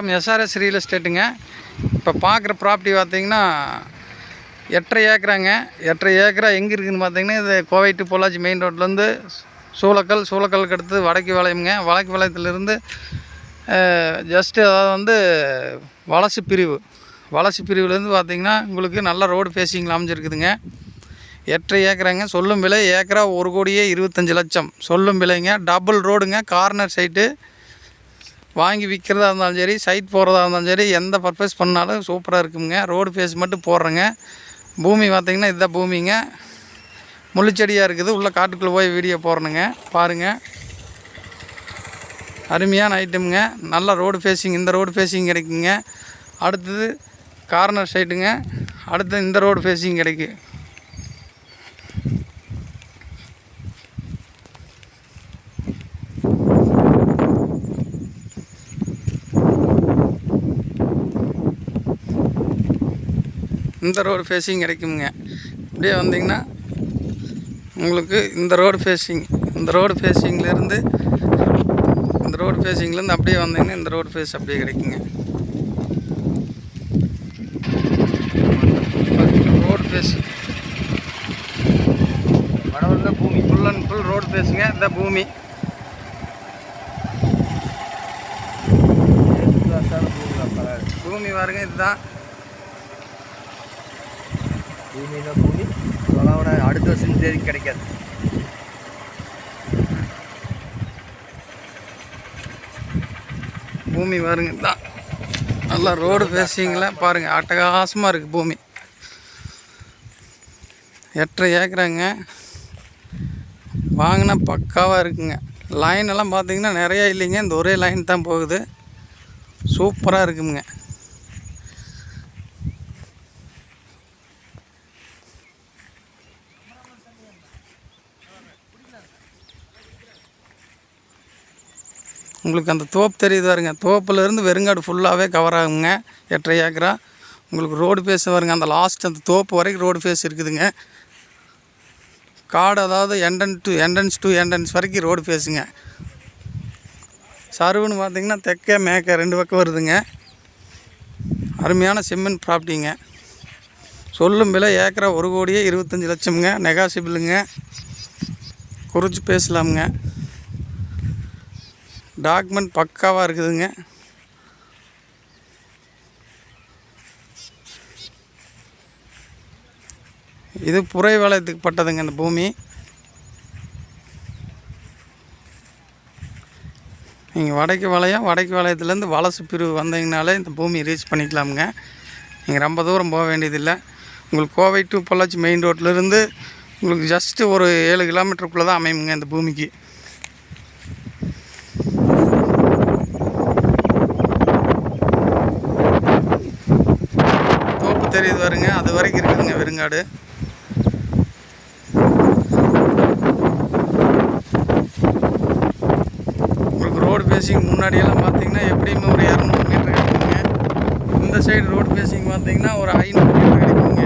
வணக்கம். SRS real எஸ்டேட்டுங்க இப்போ பார்க்குற ப்ராப்பர்ட்டி பார்த்தீங்கன்னா எட்டரை ஏக்கராங்க. எட்டரை ஏக்கரா எங்கே இருக்குதுன்னு பார்த்தீங்கன்னா இது கோவை டு பொள்ளாச்சி மெயின் ரோட்லேருந்து சூளக்கல் சூளக்கலுக்கு அடுத்து வடக்கு வளையம்ங்க. வடக்கு வளையத்துலேருந்து ஜஸ்ட்டு அதாவது வந்து வலசு பிரிவு. வலசு பிரிவுலேருந்து பார்த்திங்கன்னா உங்களுக்கு நல்ல ரோடு ஃபேஸிங்கில் அமைஞ்சிருக்குதுங்க. எட்டரை ஏக்கராங்க. சொல்லும் விலை ஏக்கரா ஒரு கோடியே இருபத்தஞ்சி லட்சம். சொல்லும் விலைங்க டபுள் ரோடுங்க கார்னர் சைட்டு வாங்கி விற்கிறதா இருந்தாலும் சரி சைட் போகிறதா இருந்தாலும் சரி எந்த பர்பஸ் பண்ணாலும் சூப்பராக இருக்குங்க. ரோடு ஃபேஸ் மட்டும் போடுறேங்க. பூமி பார்த்திங்கன்னா இதுதான் பூமிங்க. முள்ளுச்செடியாக இருக்குது. உள்ளே காட்டுக்குள்ளே போய் வீடியோ போடணுங்க. பாருங்கள் அருமையான ஐட்டமுங்க நல்ல ரோடு ஃபேஸிங் இந்த ரோடு ஃபேஸிங் கிடைக்குங்க. அடுத்தது கார்னர் சைட்டுங்க அடுத்து இந்த ரோடு ஃபேஸிங் கிடைக்கும் இந்த ரோடு ஃபேஸிங் கிடைக்குங்க இப்படியே வந்தீங்கன்னா உங்களுக்கு இந்த ரோடு ஃபேஸிங் இந்த ரோடு ஃபேஸிங்லேருந்து இந்த ரோடு ஃபேஸிங்லேருந்து அப்படியே வந்தீங்கன்னா இந்த ரோடு ஃபேஸ் அப்படியே கிடைக்குங்க. ரோடு ஃபேஸ் வடவல்ல பூமி ஃபுல் அண்ட் ஃபுல் ரோடு ஃபேஸுங்க இந்த பூமி. பூமி பாருங்க இதுதான். பூமியில் பூமி? அதோட அடுத்த வருஷம் தேதி கிடைக்காது. பூமி பாருங்க தான் நல்லா ரோடு பேசிங்களேன் பாருங்கள் அட்டகாசமாக இருக்குது பூமி. எட்டரை ஏக்கராங்க. வாங்கினா பக்காவாக இருக்குங்க. லைன் எல்லாம் பார்த்தீங்கன்னா நிறையா இல்லைங்க இந்த ஒரே லைன் தான் போகுது. சூப்பராக இருக்குங்க. உங்களுக்கு அந்த தோப்பு தெரியுது பாருங்க. தோப்புலேருந்து வெறுங்காடு ஃபுல்லாகவே கவர் ஆகுங்க. எட்டரை ஏக்கரா. உங்களுக்கு ரோடு ஃபேஸ் வருங்க அந்த லாஸ்ட் அந்த தோப்பு வரைக்கும் ரோடு ஃபேஸ் இருக்குதுங்க. காடு அதாவது entrance to entrance to entrance வரைக்கும் ரோடு ஃபேஸுங்க சருவுன்னு பார்த்தீங்கன்னா தெற்கே மேக்க ரெண்டு பக்கம் வருதுங்க. அருமையான சிம்மெண்ட் ப்ராப்பர்ட்டிங்க சொல்லும் விலை ஏக்கரா ஒரு கோடியே இருபத்தஞ்சி லட்சம்ங்க. நெகாசிபிளுங்க குறித்து பேசலாமுங்க. டாக்குமெண்ட் பக்காவாக இருக்குதுங்க. இது புரை வளையத்துக்கு பட்டதுங்க இந்த பூமி. நீங்கள் வடக்கு வளையம் வடக்கு வளையத்துலேருந்து வலசு பிரிவு வந்தீங்கனாலே இந்த பூமி ரீச் பண்ணிக்கலாமுங்க. நீங்கள் ரொம்ப தூரம் போக வேண்டியதில்லை. உங்களுக்கு கோவை டு பொள்ளாச்சி மெயின் ரோட்லேருந்து உங்களுக்கு ஜஸ்ட்டு ஒரு ஏழு கிலோமீட்டருக்குள்ளே தான் அமையுங்க இந்த பூமிக்கு தோப்பு தெரியுது வருங்க அது வரைக்கும் இருக்குதுங்க வெறுங்காடு உங்களுக்கு ரோடு பேசிங் முன்னாடியெல்லாம் பார்த்தீங்கன்னா எப்படியுமே ஒரு இரநூறு மீட்டர் கிடைக்குங்க. இந்த சைடு ரோடு பேசிங் பார்த்தீங்கன்னா ஒரு ஐநூறு மீட்டர் கிடைக்குங்க.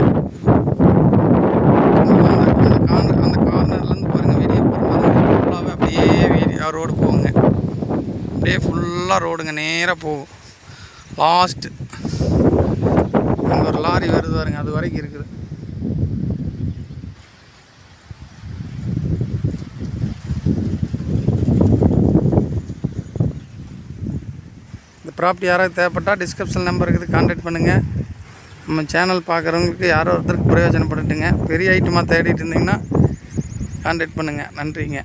அந்த கார்னர் அந்த கார்னர்லேருந்து பாருங்கள் வீடியோ போடும்போது ஃபுல்லாகவே அப்படியே வீடியோ ரோடு போகுங்க. அப்படியே ஃபுல்லாக ரோடுங்க நேராக போகும். லாஸ்ட்டு அங்கே ஒரு லாரி வருது பாருங்க அது வரைக்கும் இருக்குது. இந்த ப்ராப்பர்ட்டி யாராவது தேவைப்பட்டால் டிஸ்கிரிப்ஷன் நம்பர் இருக்குது கான்டாக்ட் பண்ணுங்கள் நம்ம சேனல் பார்க்குறவங்களுக்கு யாரோ ஒருத்தருக்கு பிரயோஜனப்பட்டுட்டுங்க பெரிய ஐட்டமாக தேடிட்டு இருந்தீங்கன்னா கான்டாக்ட் பண்ணுங்கள் நன்றிங்க.